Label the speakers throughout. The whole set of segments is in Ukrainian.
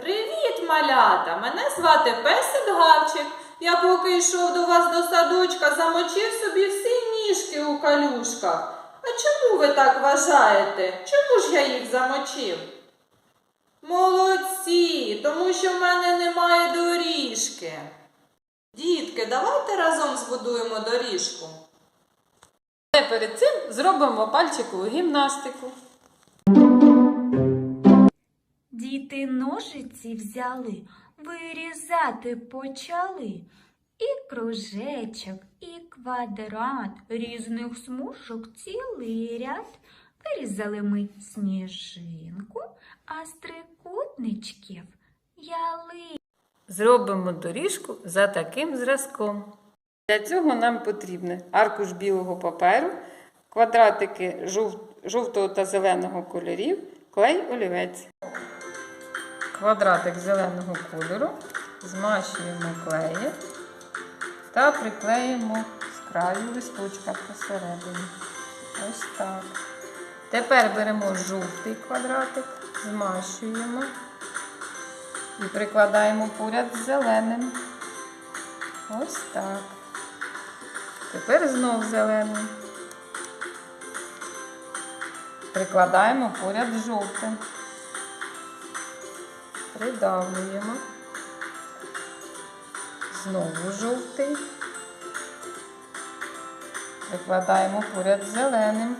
Speaker 1: Привіт, малята! Мене звати Песик Гавчик. Я поки йшов до вас до садочка, замочив собі всі ніжки у калюшках. А чому ви так вважаєте? Чому ж я їх замочив? Молодці, тому що в мене немає доріжки. Дітки, давайте разом збудуємо доріжку.
Speaker 2: Але перед цим зробимо пальчикову гімнастику.
Speaker 3: Діти ножиці взяли, вирізати почали. І кружечок, і квадрат, різних смужок цілий ряд. Вирізали ми сніжинку, а з трикутничків яли.
Speaker 2: Зробимо доріжку за таким зразком. Для цього нам потрібне аркуш білого паперу, квадратики жовтого та зеленого кольорів, клей олівець. Квадратик зеленого кольору змащуємо клеєм та приклеїмо з краю листочка посередині. Ось так. Тепер беремо жовтий квадратик, змащуємо і прикладаємо поряд з зеленим. Ось так. Тепер знов зелений. Прикладаємо поряд з жовтим. Придавлюємо. Знову жовтий. Прикладаємо поряд зеленим.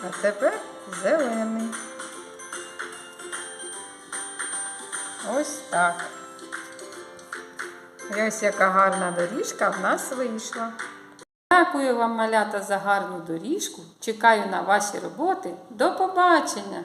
Speaker 2: А тепер зелений. Ось так. І ось яка гарна доріжка в нас вийшла. Дякую вам, малята, за гарну доріжку. Чекаю на ваші роботи. До побачення!